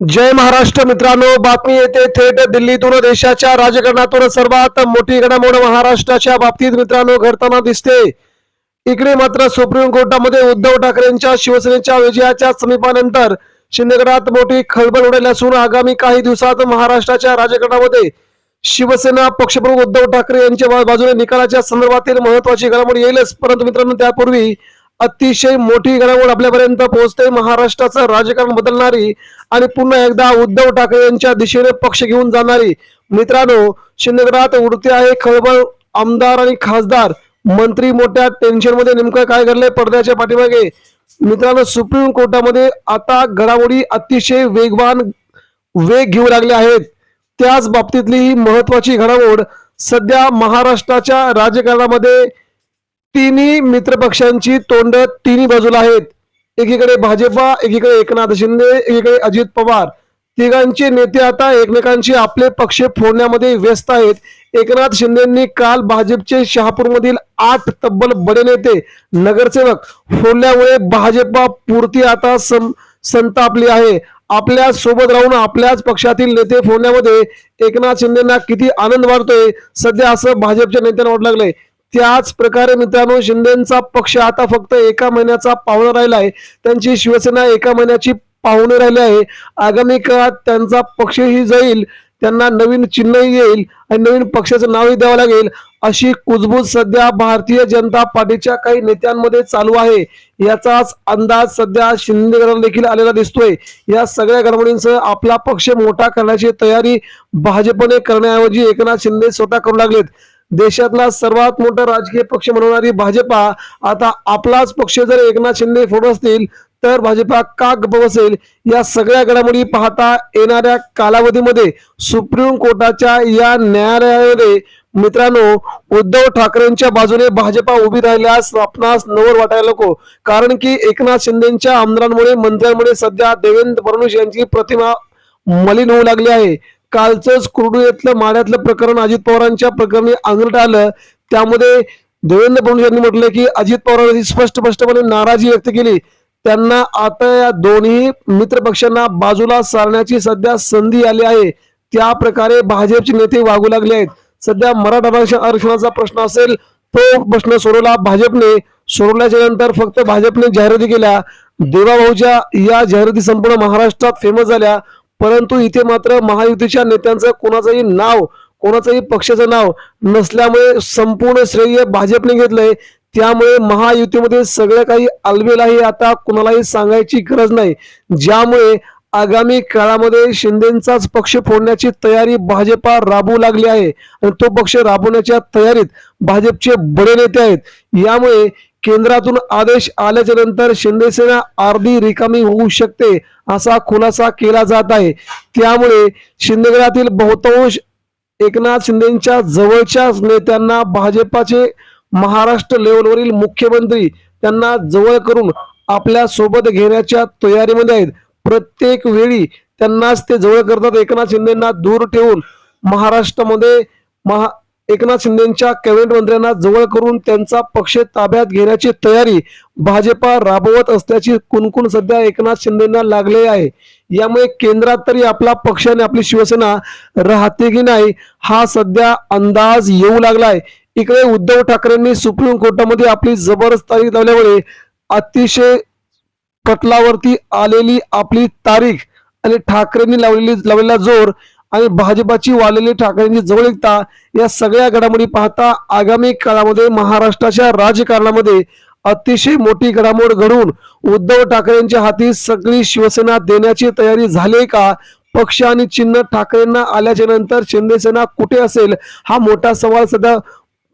जय महाराष्ट्र मित्रांनो बातमी येते थेट दिल्लीतून देशाच्या राजकारणातून. सर्वात मोठी घडामोड महाराष्ट्राच्या बाबतीत मित्रांनो घडताना दिसते. इकडे मात्र सुप्रीम कोर्टामध्ये उद्धव ठाकरेंच्या शिवसेनेच्या विजयाच्या समीपानंतर शिंदेगडात मोठी खळबळ उडाली असून आगामी काही दिवसात महाराष्ट्राच्या राजकारणामध्ये शिवसेना पक्षप्रमुख उद्धव ठाकरे यांच्या बाजूने निकालाच्या संदर्भातील महत्वाची घडामोड येईलच. परंतु मित्रांनो त्यापूर्वी अतिशय मोठी घडामोड आपल्यापर्यंत पोहोचते. महाराष्ट्राचं राजकारण बदलणारी आणि पुन्हा एकदा उद्धव ठाकरे यांच्या दिशेने पक्ष घेऊन जाणारी. मित्रांनो शिंदेगडात उडते आहे खळबळ आमदार आणि खासदार. मंत्री मोठ्या टेन्शनमध्ये नेमकं काय घडलंय पडद्याच्या पाठीमागे. मित्रांनो सुप्रीम कोर्टामध्ये आता घडामोडी अतिशय वेगवान वेग घेऊ लागले आहेत. त्याच बाबतीतली ही महत्वाची घडामोड सध्या महाराष्ट्राच्या राजकारणामध्ये तिन्ही मित्रपक्षांची तोंड तिन्ही बाजूला आहेत. एकीकडे भाजपा एकीकडे एकनाथ शिंदे एकीकडे अजित पवार. तिघांचे नेते आता एकमेकांची आपले पक्ष फोडण्यामध्ये व्यस्त आहेत. एकनाथ शिंदेंनी काल भाजपचे शहापूरमधील आठ तब्बल बडे नेते नगरसेवक फोडल्यामुळे भाजपा पूर्ती आता सं- संतापली आहे. आपल्यासोबत राहून आपल्याच पक्षातील नेते फोडण्यामध्ये एकनाथ शिंदेना किती आनंद वाढतोय. सध्या असं भाजपच्या नेत्यांना वाटू लागलंय. त्याच प्रकारे मित्रांनो शिंदेचा पक्ष आता फक्त एका महिन्याचा पाहुणा राहिला आहे. त्यांची शिवसेना एका महिन्याची पाहुणे राहिली आहे. आगामी काळात त्यांचा पक्षही जाईल त्यांना नवीन चिन्हही येईल आणि नवीन पक्षाचं नावही द्यावं लागेल अशी कुजबूज सध्या भारतीय जनता पार्टीच्या काही नेत्यांमध्ये चालू आहे. याचाच अंदाज सध्या शिंदेगडाला देखील आलेला दिसतोय. या सगळ्या घडामोडींसह आपला पक्ष मोठा करण्याची तयारी भाजपने करण्याऐवजी एकनाथ शिंदे स्वतः करू लागलेत. देशातला सर्वात मोठा राजकीय पक्ष म्हणणारी भाजपा आता आपलाच पक्ष जर एकनाथ शिंदे फोडत असतील तर भाजपा का गप्प बसेल? या सगळ्या घडामोडी पाहता येणाऱ्या कालावधीमध्ये सुप्रीम कोर्टाच्या या न्यायालयामध्ये मित्रांनो उद्धव ठाकरेंच्या बाजूने भाजपा उभी राहिल्यास आपणास नवर वाटायला नको. कारण की एकनाथ शिंदेच्या आमदारांमुळे मंत्र्यांमुळे सध्या देवेंद्र फडणवीस यांची प्रतिमा मलिन होऊ लागली आहे. कालचंच कुरडू येथलं माळ्यातलं प्रकरण अजित पवारांच्या प्रकरणी अंगलट आलं. त्यामध्ये देवेंद्र फडणवीस यांनी म्हटलं की अजित पवारांनी स्पष्ट स्पष्टपणे नाराजी व्यक्त केली. त्यांना आता या दोन्ही मित्र पक्षांना बाजूला सारण्याची सध्या संधी आली आहे. त्या प्रकारे भाजपचे नेते वागू लागले आहेत. सध्या मराठा आरक्षण- आरक्षणाचा प्रश्न असेल तो प्रश्न सोडवला भाजपने. सोडवल्याच्या नंतर फक्त भाजपने जाहिराती केल्या. देवाभाऊच्या या जाहिराती संपूर्ण महाराष्ट्रात फेमस झाल्या. परंतु इथे मात्र महायुतीच्या नेत्यांचं कोणाचंही नाव कोणाचंही पक्षाचं नाव नसल्यामुळे संपूर्ण श्रेय भाजपने घेतलंय. त्यामुळे महायुतीमध्ये सगळं काही अलबेल आहे आता कुणालाही सांगायची गरज नाही. ज्यामुळे आगामी काळामध्ये शिंदेचाच पक्ष फोडण्याची तयारी भाजपा राबवू लागली आहे. आणि तो पक्ष राबवण्याच्या तयारीत भाजपचे बडे नेते आहेत. यामुळे केंद्रातून आदेश आल्याच्यानंतर शिंदेसेना अर्धी रिकामी होऊ शकते असा खुलासा केला जात आहे. त्यामुळे शिंदेगडातील बहुतांश एकनाथ शिंदेच्या जवळच्या नेत्यांना भाजपाचे महाराष्ट्र लेवलवरील मुख्यमंत्री त्यांना जवळ करून आपल्यासोबत घेण्याच्या तयारीमध्ये आहेत. प्रत्येक वेळी त्यांनाच ते जवळ करतात. एकनाथ शिंदेना दूर ठेवून महाराष्ट्रामध्ये महा एकनाथ शिंदेच्या कॅबिनेट मंत्र्यांना जवळ करून त्यांचा पक्ष ताब्यात घेण्याची तयारी भाजपा राबवत असल्याची कुणकुण सध्या एकनाथ शिंदेना लागले आहे. यामुळे केंद्रात तरी आपला पक्ष आणि आपली शिवसेना राहते की नाही हा सध्या अंदाज येऊ लागलाय. इकडे उद्धव ठाकरेंनी सुप्रीम कोर्टामध्ये आपली जबरदस्त तारीख लावल्यामुळे अतिशय पटलावरती आलेली आपली तारीख आणि ठाकरेंनी लावलेली लावलेला जोर आणि भाजपाची वाढलेली ठाकरेंची जवळीकता या सगळ्या घडामोडी पाहता आगामी काळामध्ये महाराष्ट्राच्या राजकारणामध्ये अतिशय मोठी घडामोड घडून उद्धव ठाकरेंच्या हाती सगळी शिवसेना देण्याची तयारी झाली का? पक्ष आणि चिन्ह ठाकरेंना आल्याच्यानंतर शिंदेसेना कुठे असेल? हा मोठा सवाल सध्या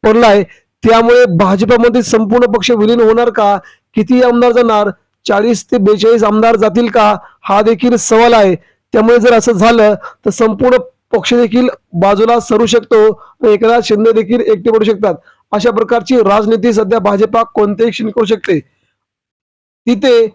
पडलाय. त्यामुळे भाजपामध्ये संपूर्ण पक्ष विलीन होणार का? किती आमदार जाणार? चाळीस ते बेचाळीस आमदार जातील का? हा देखील सवाल आहे. त्यामुळे जर असं झालं तर संपूर्ण पक्ष देखील बाजूला सरू शकतो आणि एकनाथ शिंदे देखील एकटे पडू शकतात. अशा प्रकारची राजनीती सध्या भाजपा कोणत्याही क्षणी करू शकते. तिथे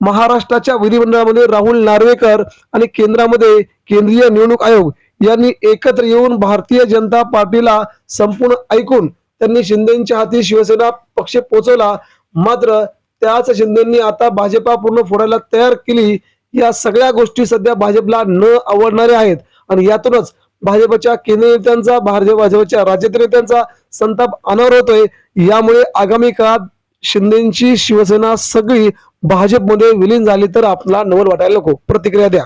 महाराष्ट्राच्या विधिमंडळामध्ये राहुल नार्वेकर आणि केंद्रामध्ये केंद्रीय निवडणूक आयोग यांनी एकत्र येऊन भारतीय जनता पार्टीला संपूर्ण ऐकून त्यांनी शिंदेच्या हाती शिवसेना पक्ष पोहोचवला मात्र त्याच शिंदेनी आता भाजपा पूर्ण फोडायला तयार केली. या सगळ्या गोष्टी सध्या भाजपला न आवडणाऱ्या आहेत. आणि यातूनच भाजपच्या केंद्रीय नेत्यांचा भारतीय भाजपच्या राज्यातील नेत्यांचा संताप अनावर होतोय. यामुळे आगामी काळात शिंदेची शिवसेना सगळी भाजपमध्ये विलीन झाली तर आपला नवल वाटायला नको. प्रतिक्रिया द्या.